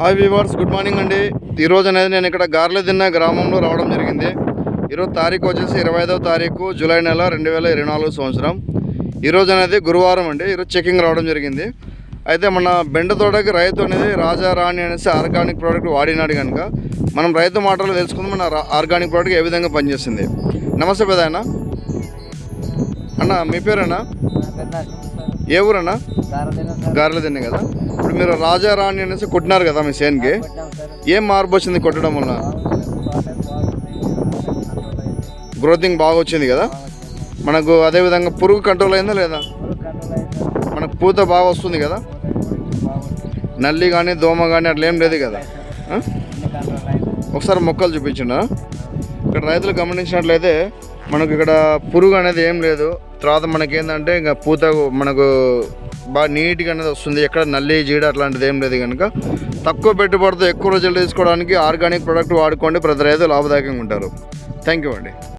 Hi weavers good morning అండి. ఈరోజు అనేది నేను ఇక్కడ గార్లెదిన్న గ్రామంలో రావడం జరిగింది. ఈరోజు తారీఖు వచ్చేసి ఇరవై ఐదవ తారీఖు జూలై నెల రెండు వేల ఇరవై నాలుగు సంవత్సరం. ఈరోజు అనేది గురువారం అండి. ఈరోజు చెకింగ్ రావడం జరిగింది. అయితే మన బెండ తోటకి రైతు అనేది రాజా రాణి అనేసి ఆర్గానిక్ ప్రోడక్ట్ వాడినాడు కనుక మనం రైతు మాటలు తెలుసుకుందాం. మన ఆర్గానిక్ ప్రోడక్ట్ ఏ విధంగా పనిచేస్తుంది. నమస్తే పెదాయన. అన్న మీ పేరేనా? ఏ ఊరన్నా? గారెల తిన్నే కదా? ఇప్పుడు మీరు రాజా రాణి అనేసి కొట్టినారు కదా మీ సేన్కి. ఏం మార్పు వచ్చింది కొట్టడం వల్ల? గ్రోతింగ్ బాగా వచ్చింది కదా మనకు అదే విధంగా పురుగు కంట్రోల్ అయిందా లేదా? మనకు పూత బాగా వస్తుంది కదా? నల్లి కానీ దోమ కానీ అట్లా ఏం లేదు కదా? ఒకసారి మొక్కలు చూపించిన ఇక్కడ రైతులు గమనించినట్లయితే మనకు ఇక్కడ పురుగు అనేది ఏం లేదు. తర్వాత మనకేంటంటే ఇంకా పూత మనకు బాగా నీట్గా అనేది వస్తుంది. ఎక్కడ నల్లి జీడ అట్లాంటిది ఏం లేదు కనుక. తక్కువ పెట్టుబడితో ఎక్కువ రోజులు తీసుకోవడానికి ఆర్గానిక్ ప్రోడక్ట్ వాడుకోండి. ప్రతి రైతు లాభదాయకంగా ఉంటారు. థ్యాంక్ యూ అండి.